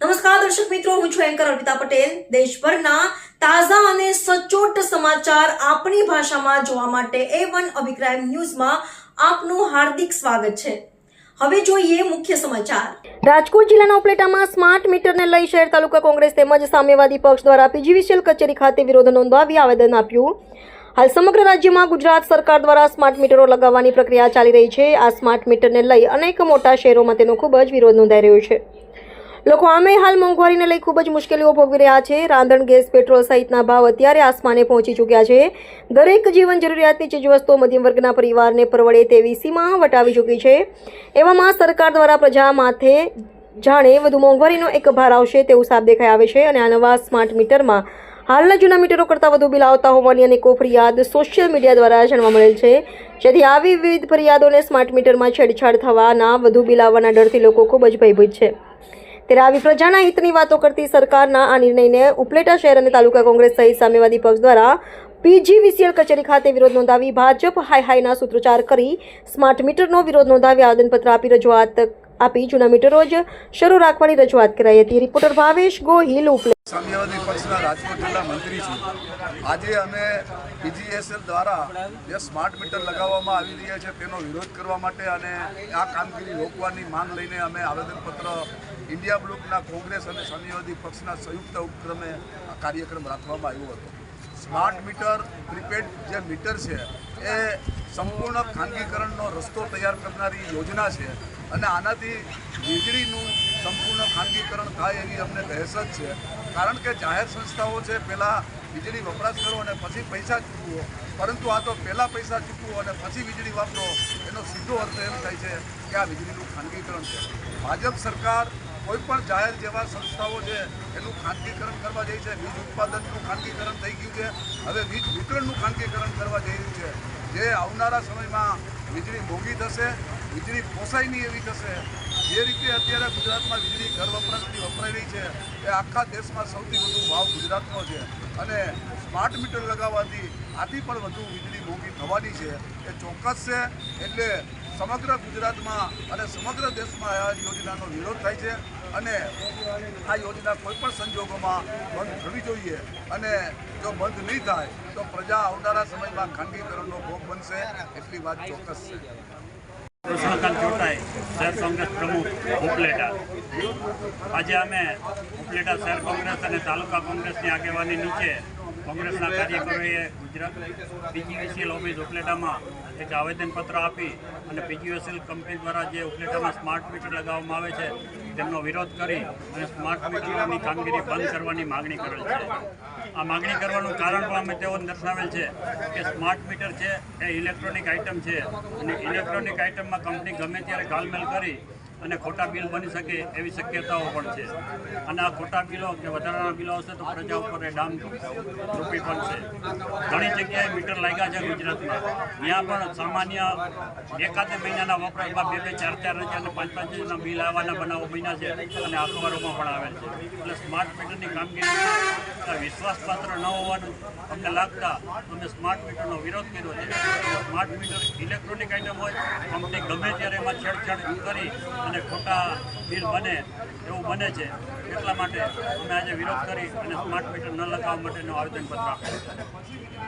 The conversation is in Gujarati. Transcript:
નમસ્કાર દર્શક મિત્રો, હું છું એન્કર અર્પિતા પટેલ. દેશભરના તાજા અને સચોટ સમાચાર આપણી ભાષામાં જોવા માટે એ વન અભિપ્રાય ન્યૂઝમાં આપનું હાર્દિક સ્વાગત છે. હવે જોઈએ મુખ્ય સમાચાર. રાજકોટ જિલ્લાના ઉપલેટામાં સ્માર્ટ મીટરને લઈ શહેર તાલુકા કોંગ્રેસ તેમજ સામ્યવાદી પક્ષ દ્વારા પીજીવીસીએલ કચેરી ખાતે વિરોધ નોંધાવી આવેદન આપ્યું. હાલ સમગ્ર રાજ્યમાં ગુજરાત સરકાર દ્વારા સ્માર્ટ મીટરો લગાવવાની પ્રક્રિયા ચાલી રહી છે. આ સ્માર્ટ મીટરને લઈ અનેક મોટા શહેરોમાં તેનો ખૂબ જ વિરોધ નોંધાઈ રહ્યો છે. લોકો આમે હાલ મોંઘવારીને લઈ ખૂબ જ મુશ્કેલીઓ ભોગવી રહ્યા છે. રાંધણ, ગેસ, પેટ્રોલ સહિતના ભાવ અત્યારે આસમાને પહોંચી ચૂક્યા છે. દરેક જીવન જરૂરિયાતની ચીજવસ્તુઓ મધ્યમ વર્ગના પરિવારને પરવડે તેવી સીમા વટાવી ચૂકી છે. એવામાં સરકાર દ્વારા પ્રજા માથે જાણે વધુ મોંઘવારીનો એક ભાર આવશે તેવું સાફ દેખાઈ આવે છે અને આ નવા સ્માર્ટ મીટરમાં હાલના જૂના મીટરો કરતાં વધુ બિલ આવતા હોવાની અનેકો ફરિયાદ સોશિયલ મીડિયા દ્વારા જાણવા મળેલ છે. જેથી આવી વિવિધ ફરિયાદોને સ્માર્ટ મીટરમાં છેડછાડ થવાના વધુ બિલ આવવાના ડરથી લોકો ખૂબ જ ભયભીત છે. ત્યારે આવી પ્રજાના હિતની વાતો કરતી સરકારના આ નિર્ણયને ઉપલેટા શહેર અને તાલુકા કોંગ્રેસ સહિત સામ્યવાદી પક્ષ દ્વારા પીજીવીસીએલ કચેરી ખાતે વિરોધ નોંધાવી ભાજપ હાય હાયના સૂત્રોચ્ચાર કરી સ્માર્ટ મીટરનો વિરોધ નોંધાવી આવેદનપત્ર આપી રજૂઆત આપી. જૂના મીટરો જ શરૂ રાખવાની રજૂઆત કરાઈ હતી. રિપોર્ટર ભાવેશ ગોહિલ સામ્યવાદી પક્ષના રાજકોટ મંત્રી છું. આજે અમે પીજીએસએલ દ્વારા જે સ્માર્ટ મીટર લગાવવામાં આવી રહ્યા છે તેનો વિરોધ કરવા માટે અને આ કામગીરી રોકવાની માંગ લઈને અમે આવેદનપત્ર ઇન્ડિયા બ્લોકના કોંગ્રેસ અને સામ્યવાદી પક્ષના સંયુક્ત ઉપક્રમે આ કાર્યક્રમ રાખવામાં આવ્યો હતો. સ્માર્ટ મીટર, પ્રીપેડ જે મીટર છે, એ સંપૂર્ણ ખાનગીકરણનો રસ્તો તૈયાર કરનારી યોજના છે અને આનાથી વીજળીનું સંપૂર્ણ ખાનગીકરણ થાય એવી અમને દહેશત છે. કારણ કે જાહેર સંસ્થાઓ છે, પહેલાં વીજળી વપરાશ કરો અને પછી પૈસા ચૂકવો. પરંતુ આ તો પહેલાં પૈસા ચૂકવો અને પછી વીજળી વાપરો, એનો સીધો અર્થ એમ થાય છે કે આ વીજળીનું ખાનગીકરણ છે. ભાજપ સરકાર કોઈ પણ જાહેર જેવા સંસ્થાઓ છે, એનું ખાનગીકરણ કરવા જઈ છે, વીજ ઉત્પાદનનું ખાનગીકરણ થઈ ગયું છે. હવે વીજ વિતરણનું ખાનગીકરણ કરવા જઈ રહ્યું છે. જે આવનારા સમયમાં વીજળી મોંઘી થશે, વીજળી પોસાય નહીં એવી થશે. જે રીતે અત્યારે ગુજરાતમાં વીજળી ઘર વપરાશની વપરાઈ રહી છે, એ આખા દેશમાં સૌથી વધુ ભાવ ગુજરાતનો છે. અને સ્માર્ટ મીટર લગાવવાથી આથી પણ વધુ વીજળી મોંઘી થવાની છે. એ ચોક્કસ છે. એટલે સમગ્ર ગુજરાતમાં અને સમગ્ર દેશમાં આ યોજનાનો વિરોધ થાય છે. અને આ યોજના કોઈપણ સંજોગોમાં બંધ થવી જોઈએ. અને જો બંધ નહીં થાય, તો પ્રજા આવનારા સમયમાં ખાનગીકરણનો ભોગ બનશે એટલી વાત ચોક્કસ છે. કૃષ્ણકાંત ચોટાઈ શહેર કોંગ્રેસ પ્રમુખ ઉપલેટા. આજે અમે ઉપલેટા શહેર કોંગ્રેસ અને તાલુકા કોંગ્રેસની આગેવાની નીચે કોંગ્રેસના કાર્યકરોએ ગુજરાત પીજીવીસીએલ ઓફિસ ઉપલેટામાં એક આવેદનપત્ર આપી અને પીજીવીસીએલ કંપની દ્વારા જે ઉપલેટામાં સ્માર્ટ મીટર લગાવવામાં આવે છે તેમનો વિરોધ કરી અને સ્માર્ટ મીટરની કામગીરી બંધ કરવાની માગણી કરેલ છે. આ માગણી કરવાનું કારણ પણ અમે તેઓ દર્શાવેલ છે કે સ્માર્ટ મીટર છે, એ ઇલેક્ટ્રોનિક આઇટમ છે. અને ઇલેક્ટ્રોનિક આઇટમમાં કંપની ગમે ત્યારે ગાલમેલ કરી અને ખોટા બિલ બની શકે એવી શક્યતાઓ પણ છે. અને આ ખોટા બિલો કે વધારાના બિલો આવશે તો પ્રજા ઉપર એ ડામ રૂપી પડશે ઘણી જગ્યાએ મીટર લાગ્યા છે ગુજરાતમાં. ત્યાં પણ સામાન્ય એકાદ મહિનાના વપરાશમાં બે બે ચાર ચાર હજાર અને પાંચ પાંચ હજારના બિલ આવવાના બનાવો બન્યા છે અને અખબારોમાં પણ આવેલ છે. એટલે સ્માર્ટ મીટરની કામગીરી વિશ્વાસપાત્ર ન હોવાનું અમને લાગતા અમે સ્માર્ટ મીટરનો વિરોધ કર્યો છે. સ્માર્ટ મીટર ઇલેક્ટ્રોનિક આઇટમ હોય અમને ગમે ત્યારે એમાં છેડછાડ કરી અને ખોટા બિલ બને એવું બને છે, એટલા માટે અમે આજે વિરોધ કરી અને સ્માર્ટ મીટર ન લગાવવા માટેનું આવેદનપત્ર આપ્યું.